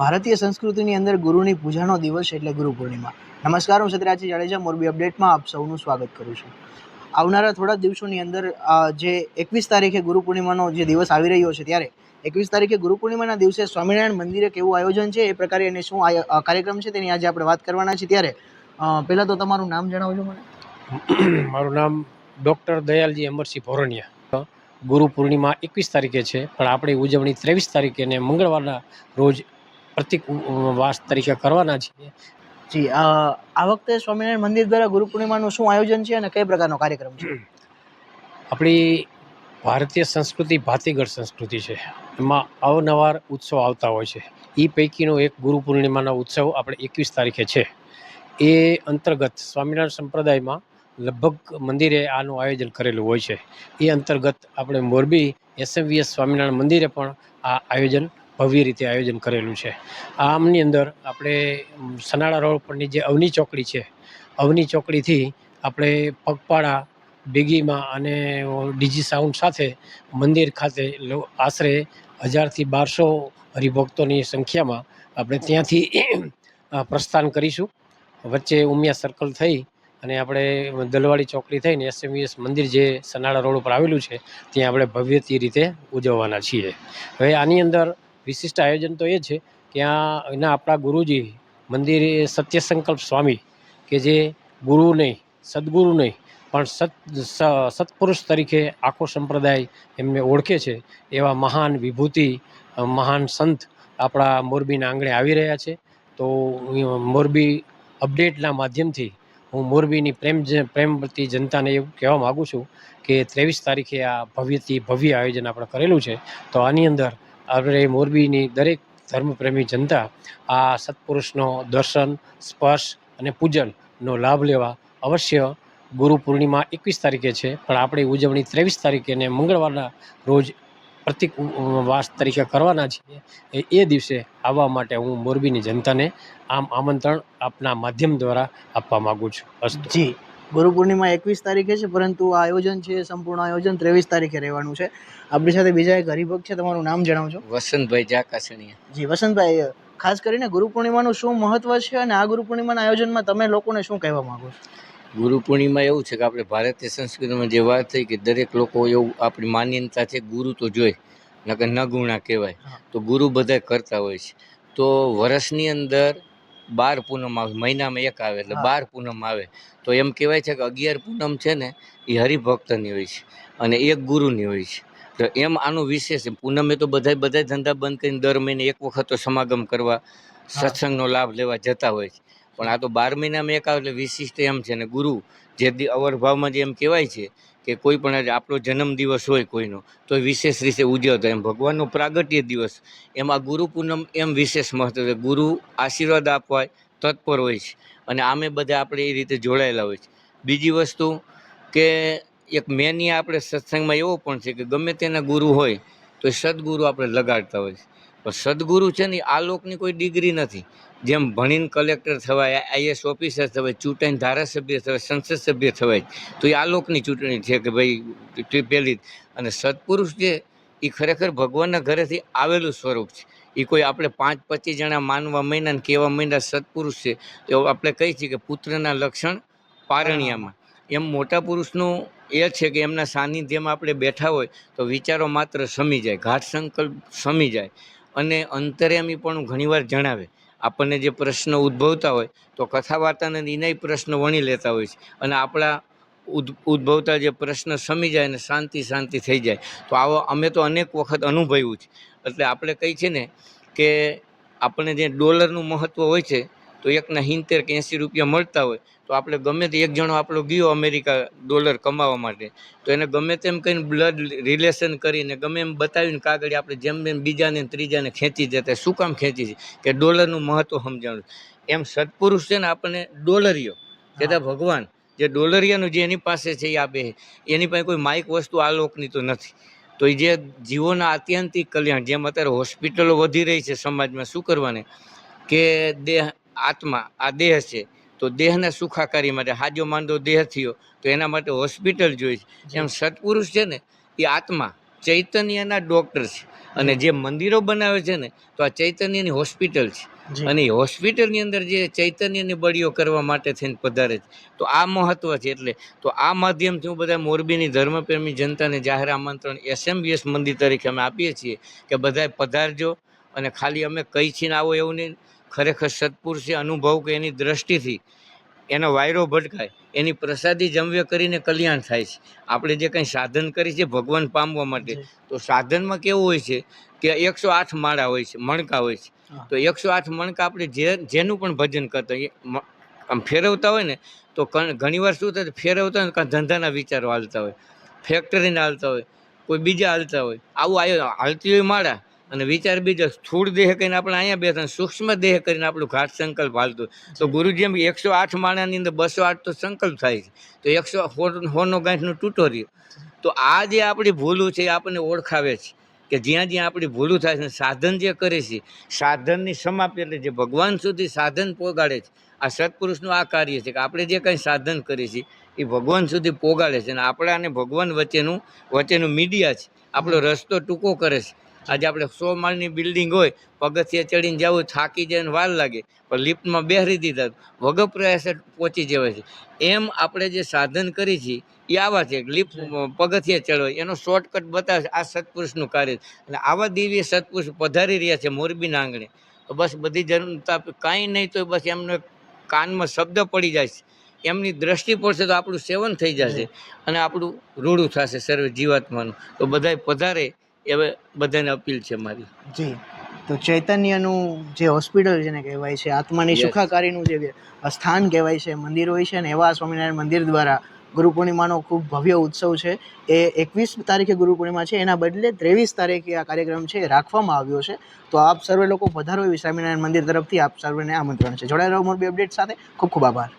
ભારતીય સંસ્કૃતિની અંદર ગુરુની પૂજાનો દિવસ એટલે ગુરુ પૂર્ણિમા. નમસ્કાર, હું સત્યરાજી જાડેજા, મોરબી અપડેટમાં આપ સૌનું સ્વાગત કરું છું. આવનારા થોડા દિવસોની અંદર જે એકવીસ તારીખે ગુરુ પૂર્ણિમાનો જે દિવસ આવી રહ્યો છે ત્યારે, એકવીસ તારીખે ગુરુ પૂર્ણિમાના દિવસે સ્વામિનારાયણ મંદિરે કેવું આયોજન છે એ પ્રકારે અને શું કાર્યક્રમ છે તેની આજે આપણે વાત કરવાના છીએ ત્યારે પહેલાં તો તમારું નામ જણાવજો મને. મારું નામ ડૉક્ટર દયાલજી અમરસિંહ ભોરણિયા. ગુરુ પૂર્ણિમા એકવીસ તારીખે છે, પણ આપણી ઉજવણી ત્રેવીસ તારીખે ને મંગળવારના રોજ પ્રતિક વાસ તરીકે કરવાના છીએ જી આ વખતે સ્વામિનારાયણ મંદિર દ્વારા ગુરુ પૂર્ણિમાનું શું આયોજન છે અને કઈ પ્રકારનો કાર્યક્રમ છે? આપણી ભારતીય સંસ્કૃતિ ભાતીગળ સંસ્કૃતિ છે. એમાં અવનવાર ઉત્સવ આવતા હોય છે. એ પૈકીનો એક ગુરુ પૂર્ણિમાનો ઉત્સવ આપણે એકવીસ તારીખે છે. એ અંતર્ગત સ્વામિનારાયણ સંપ્રદાયમાં લગભગ મંદિરે આનું આયોજન કરેલું હોય છે. એ અંતર્ગત આપણે મોરબી એસએમવીએસ સ્વામિનારાયણ મંદિરે પણ આ આયોજન ભવ્ય રીતે આયોજન કરેલું છે. આમની અંદર આપણે સનાળા રોડ પરની જે અવની ચોકડી છે, અવની ચોકડીથી આપણે પગપાળા, બેગીમાં અને ડીજી સાઉન્ડ સાથે મંદિર ખાતે આશરે હજારથી બારસો હરિભક્તોની સંખ્યામાં આપણે ત્યાંથી પ્રસ્થાન કરીશું. વચ્ચે ઉમિયા સર્કલ થઈ અને આપણે દલવાડી ચોકડી થઈને એસએમએસ મંદિર જે સનાળા રોડ ઉપર આવેલું છે, ત્યાં આપણે ભવ્યતી રીતે ઉજવવાના છીએ. હવે આની અંદર વિશિષ્ટ આયોજન તો એ છે કે આ એના આપણા ગુરુજી, મંદિરે સત્ય સંકલ્પ સ્વામી કે જે ગુરુ નહીં, સદગુરુ નહીં, પણ સત સત્પુરુષ તરીકે આખો સંપ્રદાય એમને ઓળખે છે એવા મહાન વિભૂતિ, મહાન સંત આપણા મોરબીના આંગણે આવી રહ્યા છે. તો મોરબી અપડેટના માધ્યમથી હું મોરબીની પ્રેમ જ- પ્રેમવતી જનતાને એવું કહેવા માગું છું કે ત્રેવીસ તારીખે આ ભવ્યથી ભવ્ય આયોજન આપણે કરેલું છે. તો આની અંદર આપણે મોરબીની દરેક ધર્મપ્રેમી જનતા આ સત્પુરુષનો દર્શન, સ્પર્શ અને પૂજનનો લાભ લેવા અવશ્ય ગુરુ પૂર્ણિમા એકવીસ તારીખે છે. પણ આપણી ઉજવણી ત્રેવીસ તારીખે અને મંગળવારના રોજ પ્રતિક વાસ તરીકે કરવાના છીએ. એ દિવસે આવવા માટે હું મોરબીની જનતાને આમ આમંત્રણ આપના માધ્યમ દ્વારા આપવા માગું છું. જી. ગુરુ પૂર્ણિમા એકવીસ તારીખે છે પરંતુ આ આયોજન છે સંપૂર્ણ આયોજન ત્રેવીસ તારીખે રહેવાનું છે. આપણી સાથે બીજા એક હરિભક્ત છે તમારું નામ જણાવજો. વસંતભાઈ જાકાસણીયા. જી વસંતભાઈ ખાસ કરીને ગુરુ પૂર્ણિમાનું શું મહત્વ છે અને આ ગુરુ પૂર્ણિમાના આયોજનમાં તમે લોકોને શું કહેવા માંગો છો? ગુરુ પૂર્ણિમા એવું છે કે આપણે ભારતીય સંસ્કૃતિમાં જે વાત થઈ કે દરેક લોકો એવું આપણી માન્યતા છે ગુરુ તો જોઈ નકર ન ગુણા કહેવાય તો ગુરુ બધા કરતા હોય છે. તો વર્ષની અંદર બાર પૂનમ આવે મહિનામાં એક આવે એટલે બાર પૂનમ આવે. તો એમ કહેવાય છે કે અગિયાર પૂનમ છે ને એ હરિભક્તની હોય છે અને એક ગુરુની હોય છે. તો એમ આનું વિશેષ પૂનમે તો બધા બધા ધંધા બંધ કરીને દર મહિને એક વખત તો સમાગમ કરવા સત્સંગનો લાભ લેવા જતા હોય છે. પણ આ તો બાર મહિનામાં એક આવે એટલે વિશિષ્ટ એમ છે ને ગુરુ જે અવર અવરભાવમાં જે એમ કહેવાય છે કે કોઈ પણ આપણો જન્મદિવસ હોય કોઈનો, તો વિશેષ રીતે ઉજવતો એમ ભગવાનનો પ્રાગટ્ય દિવસ, એમાં ગુરુ પૂનમ એમ વિશેષ મહત્વ છે. ગુરુ આશીર્વાદ આપવા તત્પર હોય છે અને આમે બધા આપણે એ રીતે જોડાયેલા હોય છે. બીજી વસ્તુ કે એક મેની આપણે સત્સંગમાં એવો પણ છે કે ગમે તેના ગુરુ હોય તો એ સદગુરુ આપણે લગાડતા હોય છે. પણ સદગુરુ છે ને આ લોકની કોઈ ડિગ્રી નથી. જેમ ભણીને કલેક્ટર થવાય આઈએસ ઓફિસર થવાય, ચૂંટાઈને ધારાસભ્ય થવાય, સંસદ સભ્ય થવાય, તો એ આ લોકની ચૂંટણી છે કે ભાઈ પહેલી અને સત્પુરુષ જે એ ખરેખર ભગવાનના ઘરેથી આવેલું સ્વરૂપ છે. એ કોઈ આપણે પાંચ, પચીસ જણા માનવા મહિના ને કહેવા મહિના સત્પુરુષ છે, તો આપણે કહીએ છીએ કે પુત્રના લક્ષણ પારણિયામાં. એમ મોટા પુરુષનું એ છે કે એમના સાનિધ્યમાં આપણે બેઠા હોય તો વિચારો માત્ર સમી જાય, ઘાટ સંકલ્પ સમી જાય. અને અંતર્યામી પણ ઘણીવાર જણાવે. આપણને જે પ્રશ્ન ઉદ્ભવતા હોય, તો કથા વાર્તાને એનાય પ્રશ્ન વણી લેતા હોય છે. અને આપણા ઉદ્ભવતા જે પ્રશ્ન સમી જાય અને શાંતિ શાંતિ થઈ જાય. તો આવો, અમે તો અનેક વખત અનુભવ્યું છે. એટલે આપણે કહી છે ને, કે આપણને જે ડોલરનું મહત્ત્વ હોય છે તો એકના સિત્તેર કે એંસી રૂપિયા મળતા હોય તો આપણે ગમે તે એક જણો આપણો ગયો અમેરિકા ડોલર કમાવા માટે તો એને ગમે તેમ કહીને બ્લડ રિલેશન કરીને ગમે એમ બતાવીને કાગળ આપણે જેમ જેમ બીજાને ત્રીજાને ખેંચી જતા શું કામ ખેંચી છે? કે ડોલરનું મહત્ત્વ સમજાણું. એમ સત્પુરુષ છે ને આપણને ડોલરિયો કહેતા ભગવાન જે ડોલરિયાનું જે એની પાસે છે એ આપે. એની પાસે કોઈ માઇક વસ્તુ આ લોકની તો નથી. તો એ જે જીવોના આત્યંતિક કલ્યાણ જેમ અત્યારે હોસ્પિટલો વધી રહી છે સમાજમાં શું કરવાને? કે દેહ આત્મા આ દેહ છે તો દેહના સુખાકારી માટે હાજો માંદો દેહ થયો તો એના માટે હોસ્પિટલ જોઈએ છે. એમ સત્પુરુષ છે ને એ આત્મા ચૈતન્યના ડૉક્ટર છે. અને જે. મંદિરો બનાવે છે ને તો આ ચૈતન્યની હોસ્પિટલ છે. અને એ હોસ્પિટલની અંદર જે ચૈતન્યની બળીઓ કરવા માટે થઈને પધારે છે. તો આ મહત્વ છે એટલે તો આ માધ્યમથી હું બધા મોરબીની ધર્મપ્રેમી જનતાને જાહેર આમંત્રણ એસએમબીએસ મંદિર તરીકે અમે આપીએ છીએ કે બધાએ પધારજો અને ખાલી અમે કહી છીને આવો એવું નહીં. ખરેખર સત્પુરુષે અનુભવ કે એની દ્રષ્ટિથી એનો વાયરો ભટકાય એની પ્રસાદી જમવે કરીને કલ્યાણ થાય છે. આપણે જે કંઈ સાધન કરી છે ભગવાન પામવા માટે તો સાધનમાં કેવું હોય છે કે એકસો આઠ માળા હોય છે મણકા હોય છે. તો એકસો આઠ મણકા આપણે જે જેનું પણ ભજન કરતા હોઈએ આમ ફેરવતા હોય ને તો ઘણી વાર શું થાય ફેરવતા હોય ને કાં ધંધાના વિચારો હાલતા હોય ફેક્ટરીના હાલતા હોય કોઈ બીજા હાલતા હોય આવું આવ્યો હાલતી હોય માળા અને વિચાર બીજો, સ્થૂળ દેહ કરીને આપણે અહીંયા બે અને સૂક્ષ્મ દેહ કરીને આપણું ઘાટ સંકલ્પ હાલતું. તો ગુરુજી એમ એકસો આઠ માળાની અંદર બસો આઠ તો સંકલ્પ થાય છે. તો એકસો હોનો ગાંઠનું તૂટો રહ્યો. તો આ જે આપણી ભૂલું છે એ આપણને ઓળખાવે છે કે જ્યાં જ્યાં આપણી ભૂલું થાય છે સાધન જે કરે છે, સાધનની સમાપ્તિ એટલે જે ભગવાન સુધી સાધન પોગાડે છે, આ સત્પુરુષનું આ કાર્ય છે કે આપણે જે કંઈ સાધન કરીએ છીએ, એ ભગવાન સુધી પોગાડે છે. અને આપણા અને ભગવાન વચ્ચેનું વચ્ચેનું મીડિયા છે. આપણો રસ્તો ટૂંકો કરે છે. આજે આપણે સો માળની બિલ્ડિંગ હોય પગથિયે ચડીને જવું થાકી જાય ને વાર લાગે પણ લિફ્ટમાં બેહરી દીધા વગર પ્રયાસે પહોંચી જવાય છે. એમ આપણે જે સાધન કરી છીએ એ આવા છે. લિફ્ટ પગથિયે ચડો એનો શોર્ટકટ બતાવે આ સત્પુરુષનું કાર્ય. અને આવા દિવ્ય સત્પુરુષ પધારી રહ્યા છે મોરબીના આંગણે. તો બસ બધી જનતા કાંઈ નહીં તો બસ એમને કાનમાં શબ્દ પડી જાય છે. એમની દ્રષ્ટિ પડશે તો આપણું સેવન થઈ જશે અને આપણું રૂડું થશે સર્વે જીવાત્માનું. તો બધાય પધારે એવે બધાને અપીલ છે મારી. જી. તો ચૈતન્યનું જે હોસ્પિટલ જેને કહેવાય છે આત્માની સુખાકારીનું જે સ્થાન કહેવાય છે મંદિર હોય છે અને એવા સ્વામિનારાયણ મંદિર દ્વારા ગુરુ પૂર્ણિમાનો ખૂબ ભવ્ય ઉત્સવ છે. એ એકવીસ તારીખે ગુરુ પૂર્ણિમા છે. એના બદલે ત્રેવીસ તારીખે આ કાર્યક્રમ છે રાખવામાં આવ્યો છે. તો આપ સર્વે લોકો પધારો એવી સ્વામિનારાયણ મંદિર તરફથી આપ સર્વેને આમંત્રણ છે. જોડાયેલા મોરબી અપડેટ સાથે. ખૂબ ખૂબ આભાર.